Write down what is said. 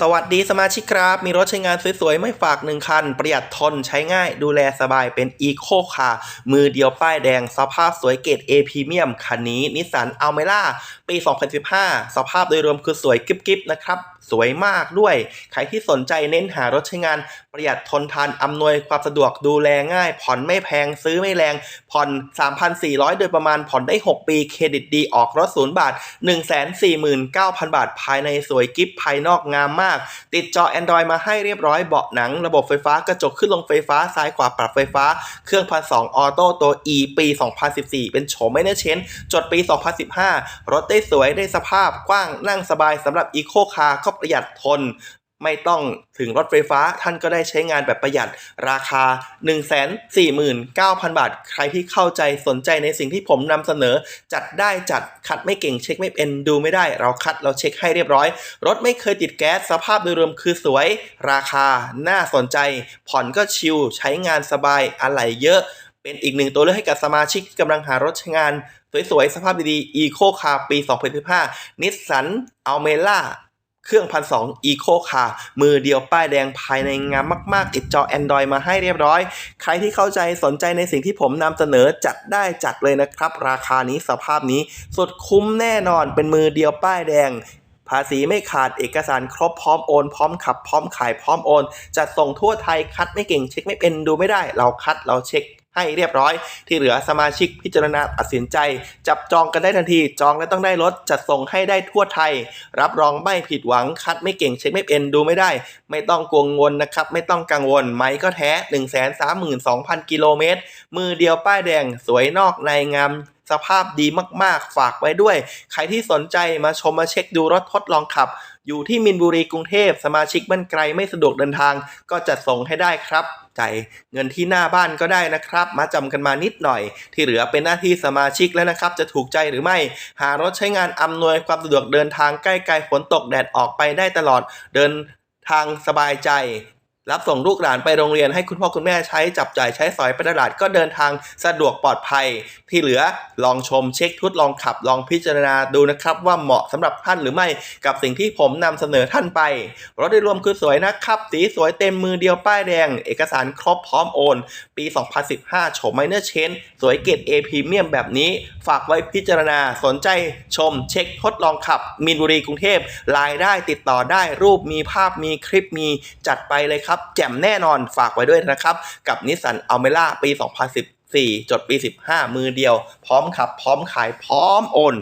สวัสดีสมาชิกครับ มีรถใช้งานสวยๆ ไม่ฝากหนึ่งคัน ประหยัดทนใช้ง่ายดูแลสบายเป็นอีโคคาร์มือเดียวป้ายแดง สภาพสวยเกรด A พรีเมียมคันนี้นิสสันอัลเมล่าปี 2015 สภาพโดยรวมคือสวยกิ๊บๆนะครับ สวยมากด้วย ใครที่สนใจเน้นหารถใช้งานประหยัดทนทานอำนวยความสะดวกดูแลง่าย ผ่อนไม่แพงซื้อไม่แรง ผ่อน 3,400 โดยประมาณผ่อนได้ 6 ปีเครดิตดีออกรถศูนย์บาท 149,000 บาท ภายในสวยกิ๊บภายนอกงามมาก ติดจอ Android มาให้เรียบร้อยเบาะหนัง ระบบไฟฟ้ากระจกขึ้นลงไฟฟ้าซ้ายขวาปรับไฟฟ้า เครื่องพันสองออโต้ตัว E ปี 2014 เป็นโฉมไม่เนเชนจดปี 2015 รถได้สวยได้สภาพกว้างนั่งสบายสำหรับอีโคคาร์ก็ประหยัดทน ไม่ต้องถึงรถไฟฟ้าท่านก็ได้ใช้งานแบบประหยัดราคา 149,000 บาท ใครที่เข้าใจสนใจในสิ่งที่ผมนำเสนอ จัดได้จัดคัดไม่เก่งเช็คไม่เป็นดูไม่ได้ เราคัดเราเช็คให้เรียบร้อย รถไม่เคยติดแก๊สสภาพโดยรวมคือสวย ราคาน่าสนใจ ผ่อนก็ชิลใช้งานสบายอะไหล่เยอะ เป็นอีกหนึ่งตัวเลือกให้กับสมาชิกที่กำลังหารถใช้งาน สวยๆสภาพดีๆ Eco Car ปี 2015นิสสันอัลเมล่า เครื่องพันสองอีโคคามือเดียวป้ายแดงภายในงามมาก ๆ ติดจอ Android มาให้เรียบร้อย ใครที่เข้าใจสนใจในสิ่งที่ผมนำเสนอจัดได้จัดเลยนะครับ ราคานี้สภาพนี้สุดคุ้มแน่นอนเป็นมือเดียวป้ายแดงภาษีไม่ขาดเอกสารครบพร้อมโอน พร้อมขับ พร้อมขายพร้อมโอนจัดส่งทั่วไทยคัดไม่เก่งเช็คไม่เป็นดูไม่ได้ เราคัดเราเช็ค ให้เรียบร้อย ที่เหลือสมาชิกพิจารณาตัดสินใจ จับจองกันได้ทันทีจองแล้วต้องได้รถจัดส่งให้ได้ทั่วไทย รับรองไม่ผิดหวังคัดไม่เก่งเช็คไม่เป็นดูไม่ได้ ไม่ต้องกังวลนะครับไม่ต้องกังวลไม้ก็แท้ 1 3 2 0 0 0 กิโลเมตรมือเดียวป้ายแดงสวยนอกในงาม สภาพดีมากๆ ฝากไว้ด้วย ใครที่สนใจมาชมมาเช็คดูรถทดลองขับ อยู่ที่มินบุรีกรุงเทพ สมาชิกบ้านไกลไม่สะดวกเดินทาง ก็จัดส่งให้ได้ครับจ่ายเงินที่หน้าบ้านก็ได้นะครับ มาจำกันมานิดหน่อย ที่เหลือเป็นหน้าที่สมาชิกแล้วนะครับ จะถูกใจหรือไม่ หารถใช้งานอำนวยความสะดวกเดินทางใกล้ๆฝนตกแดดออกไปได้ตลอดเดินทางสบายใจ รับส่งลูกหลานไปโรงเรียนให้คุณพ่อคุณแม่ใช้จับจ่ายใช้สอยไปตลาดก็เดินทางสะดวกปลอดภัย ที่เหลือลองชมเช็คทดลองขับ ลองพิจารณาดูนะครับ ว่าเหมาะสำหรับท่านหรือไม่กับสิ่งที่ผมนำเสนอท่านไปรถโดยรวมคือสวยนะครับ สีสวยเต็มมือเดียวป้ายแดง เอกสารครบพร้อมโอน ปี 2015โฉมไมเนอร์เชนสวยเกรด A พรีเมียมแบบนี้ ฝากไว้พิจารณาสนใจชมเช็คทดลองขับมีนบุรีกรุงเทพรายได้ติดต่อได้รูปมีภาพมีคลิปมีจัดไปเลยครับแจ่มแน่นอนฝากไว้ด้วยนะครับ กับนิสสันอัลเมล่าปี 2014จดปี 15 มือเดียว พร้อมขับ พร้อมขาย พร้อมโอน